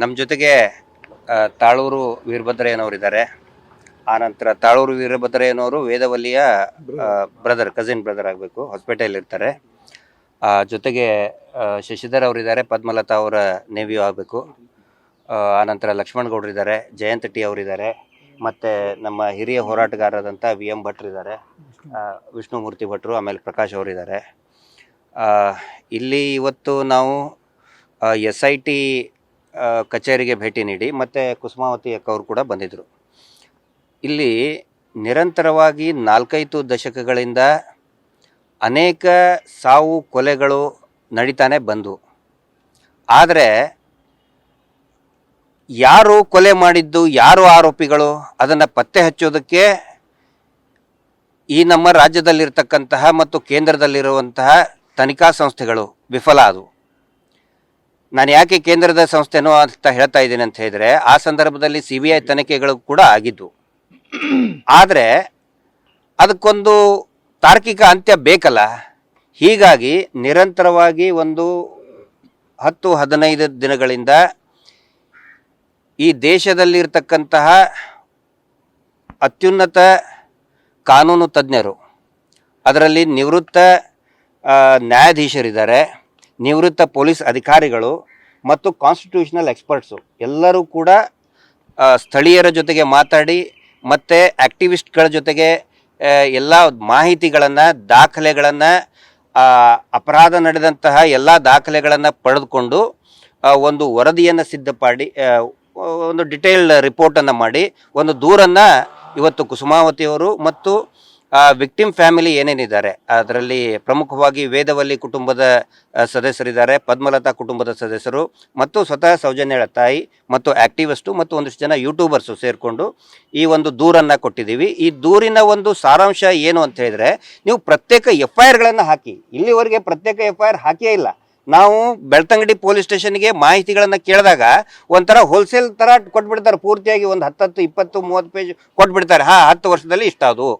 ನಮ್ಮ ಜೊತೆಗೆ ತಾಳೂರು ವೀರಭದ್ರಯ್ಯನವರಿದ್ದಾರೆ. ಆನಂತರ ತಾಳೂರು ವೀರಭದ್ರಯ್ಯನವರು ವೇದವಲ್ಲಿಯ ಬ್ರದರ್ ಕಸಿನ್ ಬ್ರದರ್ ಆಗಬೇಕು ಇರ್ತಾರೆ. ಜೊತೆಗೆ ಶಶಿಧರ್ ಅವರಿದ್ದಾರೆ, ಪದ್ಮಲತಾ ಅವರ ನೇವಿಯು ಆಗಬೇಕು. ಆನಂತರ ಲಕ್ಷ್ಮಣ್ ಗೌಡ್ರಿದ್ದಾರೆ ಜಯಂತ್ ಟಿ ಅವರಿದ್ದಾರೆ. ಮತ್ತು ನಮ್ಮ ಹಿರಿಯ ಹೋರಾಟಗಾರರಾದಂಥ ವಿ ಎಂ ಭಟ್ರಿದ್ದಾರೆ ವಿಷ್ಣುಮೂರ್ತಿ ಭಟ್ರು, ಆಮೇಲೆ ಪ್ರಕಾಶ್ ಅವರಿದ್ದಾರೆ. ಇಲ್ಲಿ ಇವತ್ತು ನಾವು ಎಸ್ ಐ ಟಿ ಕಚೇರಿಗೆ ಭೇಟಿ ನೀಡಿ ಮತ್ತು ಕುಸುಮಾವತಿ ಅಕ್ಕವರು ಕೂಡ ಬಂದಿದ್ದರು ಇಲ್ಲಿ ನಿರಂತರವಾಗಿ ನಾಲ್ಕೈದು ದಶಕಗಳಿಂದ ಅನೇಕ ಸಾವು ಕೊಲೆಗಳು ನಡೀತಾನೆ ಬಂದು. ಆದರೆ ಯಾರು ಕೊಲೆ ಮಾಡಿದ್ದು, ಯಾರು ಆರೋಪಿಗಳು, ಅದನ್ನು ಪತ್ತೆ ಹಚ್ಚೋದಕ್ಕೆ ಈ ನಮ್ಮ ರಾಜ್ಯದಲ್ಲಿರ್ತಕ್ಕಂತಹ ಮತ್ತು ಕೇಂದ್ರದಲ್ಲಿರುವಂತಹ ತನಿಖಾ ಸಂಸ್ಥೆಗಳು ವಿಫಲ ಆದವು. ನಾನು ಯಾಕೆ ಕೇಂದ್ರದ ಸಂಸ್ಥೆನೋ ಅಂತ ಹೇಳ್ತಾ ಇದ್ದೀನಿ ಅಂತ ಹೇಳಿದ್ರೆ, ಆ ಸಂದರ್ಭದಲ್ಲಿ ಸಿ ಬಿ ಐ ತನಿಖೆಗಳು ಕೂಡ ಆಗಿದ್ದು. ಆದರೆ, ಅದಕ್ಕೊಂದು ತಾರ್ಕಿಕ ಅಂತ್ಯ ಬೇಕಲ್ಲ. ಹೀಗಾಗಿ ನಿರಂತರವಾಗಿ ಒಂದು ಹತ್ತು, ಹದಿನೈದು ದಿನಗಳಿಂದ ಈ ದೇಶದಲ್ಲಿರ್ತಕ್ಕಂತಹ ಅತ್ಯುನ್ನತ ಕಾನೂನು ತಜ್ಞರು, ಅದರಲ್ಲಿ ನಿವೃತ್ತ ನ್ಯಾಯಾಧೀಶರಿದ್ದಾರೆ. ನಿವೃತ್ತ ಪೊಲೀಸ್ ಅಧಿಕಾರಿಗಳು ಮತ್ತು ಕಾನ್ಸ್ಟಿಟ್ಯೂಷನಲ್ ಎಕ್ಸ್ಪರ್ಟ್ಸು ಎಲ್ಲರೂ ಕೂಡ ಸ್ಥಳೀಯರ ಜೊತೆಗೆ ಮಾತಾಡಿ ಮತ್ತು ಆ್ಯಕ್ಟಿವಿಸ್ಟ್ಗಳ ಜೊತೆಗೆ ಎಲ್ಲ ಮಾಹಿತಿಗಳನ್ನು, ದಾಖಲೆಗಳನ್ನು ಅಪರಾಧ ನಡೆದಂತಹ ಎಲ್ಲ ದಾಖಲೆಗಳನ್ನು ಪಡೆದುಕೊಂಡು ಒಂದು ವರದಿಯನ್ನು ಸಿದ್ಧಪಡಿ ಒಂದು ಡಿಟೇಲ್ಡ್ ರಿಪೋರ್ಟನ್ನು ಮಾಡಿ, ಒಂದು ದೂರನ್ನು ಇವತ್ತು ಕುಸುಮಾವತಿಯವರು ಮತ್ತು ವಿಕ್ಟಿಮ್ ಫ್ಯಾಮಿಲಿ ಏನೇನಿದ್ದಾರೆ? ಅದರಲ್ಲಿ ಪ್ರಮುಖವಾಗಿ ವೇದವಲ್ಲಿ ಕುಟುಂಬದ ಸದಸ್ಯರಿದ್ದಾರೆ, ಪದ್ಮಲತಾ ಕುಟುಂಬದ ಸದಸ್ಯರು, ಮತ್ತು ಸ್ವತಃ ಸೌಜನ್ಯಳ ತಾಯಿ, ಮತ್ತು ಆಕ್ಟಿವಿಸ್ಟು ಮತ್ತು ಒಂದಿಷ್ಟು ಜನ ಯೂಟ್ಯೂಬರ್ಸು ಸೇರಿಕೊಂಡು ಈ ಒಂದು ದೂರನ್ನು ಕೊಟ್ಟಿದ್ದೀವಿ. ಈ ದೂರಿನ ಒಂದು ಸಾರಾಂಶ ಏನು ಅಂತ ಹೇಳಿದರೆ, ನೀವು ಪ್ರತ್ಯೇಕ ಎಫ್ ಐ ಆರ್ಗಳನ್ನು ಹಾಕಿ. ಇಲ್ಲಿವರೆಗೆ ಪ್ರತ್ಯೇಕ ಎಫ್ ಐ ಆರ್ ಹಾಕಿಯೇ ಇಲ್ಲ. ನಾವು ಬೆಳ್ತಂಗಡಿ ಪೊಲೀಸ್ ಸ್ಟೇಷನ್ಗೆ ಮಾಹಿತಿಗಳನ್ನು ಕೇಳಿದಾಗ ಒಂಥರ ಹೋಲ್ಸೇಲ್ ಥರ ಕೊಟ್ಬಿಡ್ತಾರೆ. ಪೂರ್ತಿಯಾಗಿ ಒಂದು ಹತ್ತತ್ತು, ಇಪ್ಪತ್ತು, ಮೂವತ್ತು ಪೇಜ್ ಕೊಟ್ಬಿಡ್ತಾರೆ. ಹಾಂ, ಹತ್ತು ವರ್ಷದಲ್ಲಿ ಇಷ್ಟ ಅದು.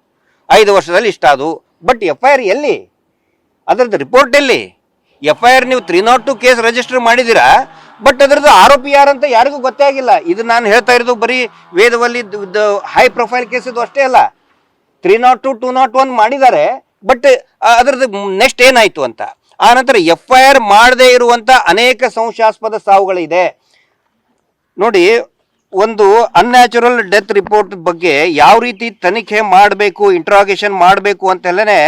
ಐದು ವರ್ಷದಲ್ಲಿ ಇಷ್ಟ ಅದು ಬಟ್ ಎಫ್ ಐ ಆರ್ ಎಲ್ಲಿ? ಅದರದ್ದು ರಿಪೋರ್ಟ್ ಎಲ್ಲಿ? ಎಫ್ ಐ ಆರ್ ನೀವು three not two case register ಮಾಡಿದ್ದೀರಾ? ಬಟ್ ಅದರದ್ದು ಆರೋಪಿ ಯಾರಂತ ಯಾರಿಗೂ ಗೊತ್ತೇ ಆಗಿಲ್ಲ. ಇದು ನಾನು ಹೇಳ್ತಾ ಇರೋದು ಬರೀ ವೇದವಲ್ಲಿ ಹೈ ಪ್ರೊಫೈಲ್ ಕೇಸ್ ಇದು ಅಷ್ಟೇ ಅಲ್ಲ. Three not two two not one ಮಾಡಿದ್ದಾರೆ. ಬಟ್ ಅದರದ್ದು ನೆಕ್ಸ್ಟ್ ಏನಾಯಿತು ಅಂತ? ಆ ನಂತರ ಎಫ್ ಐ ಆರ್ ಮಾಡದೇ ಇರುವಂಥ ಅನೇಕ ಸಂಶಯಾಸ್ಪದ ಸಾವುಗಳಿದೆ. ನೋಡಿ ಒಂದು ಅನ್ಯಾಚುರಲ್ ಡೆತ್ ರಿಪೋರ್ಟ್ ಬಗ್ಗೆ ಯಾವ ರೀತಿ ತನಿಖೆ ಮಾಡಬೇಕು ಇಂಟ್ರಾಗೇಷನ್ ಮಾಡಬೇಕು ಅಂತೆಲ್ಲೇ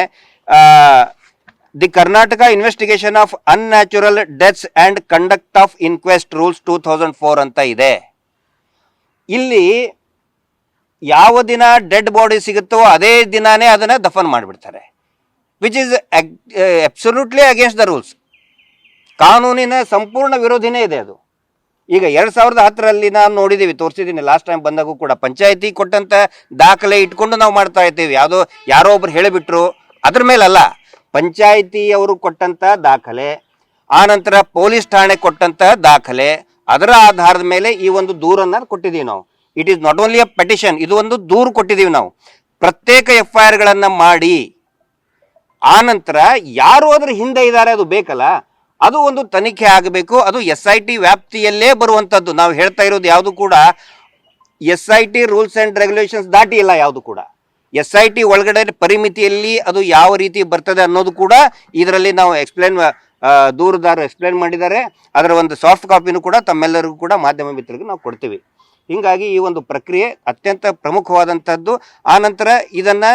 the Karnataka investigation of unnatural deaths and conduct of inquest rules two thousand four ಅಂತ ಇದೆ. ಇಲ್ಲಿ ಯಾವ ದಿನ ಡೆಡ್ ಬಾಡಿ ಸಿಗುತ್ತೋ ಅದೇ ದಿನಾನೇ ಅದನ್ನ ದಫನ್ ಮಾಡಿಬಿಡ್ತಾರೆ. Which is absolutely against the rules ಕಾನೂನಿನ ಸಂಪೂರ್ಣ ವಿರೋಧಿನೇ ಇದೆ ಅದು. ಈಗ ಎರಡ್ ಸಾವಿರದ ಹತ್ತರಲ್ಲಿ ನಾನು ನೋಡಿದ್ದೀವಿ ತೋರಿಸಿದ್ದೀನಿ ಲಾಸ್ಟ್ ಟೈಮ್ ಬಂದಾಗೂ ಕೂಡ ಪಂಚಾಯತಿ ಕೊಟ್ಟಂತ ದಾಖಲೆ ಇಟ್ಕೊಂಡು ನಾವು ಮಾಡ್ತಾ ಇದ್ದೀವಿ. ಯಾವುದೋ, ಯಾರೋ ಒಬ್ರು ಹೇಳಿಬಿಟ್ರು. ಅದ್ರ ಮೇಲಲ್ಲ ಪಂಚಾಯತಿ ಅವರು ಕೊಟ್ಟಂತ ದಾಖಲೆ ಆನಂತರ ಪೊಲೀಸ್ ಠಾಣೆ ಕೊಟ್ಟಂತ ದಾಖಲೆ, ಅದರ ಆಧಾರದ ಮೇಲೆ ಈ ಒಂದು ದೂರನ್ನ ಕೊಟ್ಟಿದ್ದೀವಿ ನಾವು. It is not only a petition ಇದು ಒಂದು ದೂರು ಕೊಟ್ಟಿದ್ದೀವಿ ನಾವು. ಪ್ರತ್ಯೇಕ ಎಫ್ ಐ ಆರ್ಗಳನ್ನು ಮಾಡಿ, ಆ ನಂತರ ಯಾರು ಅದ್ರ ಹಿಂದೆ ಇದ್ದಾರೆ ಅದು ಬೇಕಲ್ಲ? ಅದು ಒಂದು ತನಿಖೆ ಆಗಬೇಕು, ಅದು ಎಸ್ ಐ ಟಿ ವ್ಯಾಪ್ತಿಯಲ್ಲೇ ಬರುವಂಥದ್ದು ನಾವು ಹೇಳ್ತಾ ಇರೋದು ಯಾವುದು ಕೂಡ S I T rules and regulations ದಾಟಿ ಇಲ್ಲ ಯಾವುದು ಕೂಡ. ಎಸ್ ಐ ಟಿ ಒಳಗಡೆ ಪರಿಮಿತಿಯಲ್ಲಿ ಅದು ಯಾವ ರೀತಿ ಬರ್ತದೆ ಅನ್ನೋದು ಕೂಡ ಇದರಲ್ಲಿ ನಾವು ಎಕ್ಸ್ಪ್ಲೇನ್ ದೂರದಾರ ಎಕ್ಸ್ಪ್ಲೇನ್ ಮಾಡಿದ್ದಾರೆ. ಅದರ ಒಂದು ಸಾಫ್ಟ್ ಕಾಪಿನೂ ಕೂಡ ತಮ್ಮೆಲ್ಲರಿಗೂ ಕೂಡ ಮಾಧ್ಯಮ ಮಿತ್ರರಿಗೆ ನಾವು ಕೊಡ್ತೀವಿ. ಹೀಗಾಗಿ ಈ ಒಂದು ಪ್ರಕ್ರಿಯೆ ಅತ್ಯಂತ ಪ್ರಮುಖವಾದಂಥದ್ದು ಆನಂತರ ಇದನ್ನು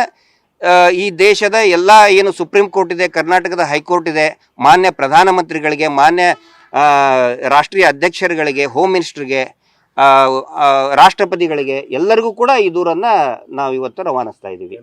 ಈ ದೇಶದ ಎಲ್ಲ ಏನು ಸುಪ್ರೀಂ ಕೋರ್ಟ್ ಇದೆ, ಕರ್ನಾಟಕದ ಹೈಕೋರ್ಟ್ ಇದೆ, ಮಾನ್ಯ ಪ್ರಧಾನಮಂತ್ರಿಗಳಿಗೆ, ಮಾನ್ಯ ರಾಷ್ಟ್ರೀಯ ಅಧ್ಯಕ್ಷರುಗಳಿಗೆ, ಹೋಮ್ ಮಿನಿಸ್ಟ್ರಿಗೆ ರಾಷ್ಟ್ರಪತಿಗಳಿಗೆ ಎಲ್ಲರಿಗೂ ಕೂಡ ಈ ದೂರನ್ನು ನಾವು ಇವತ್ತು ರವಾನಿಸ್ತಾ ಇದ್ದೀವಿ.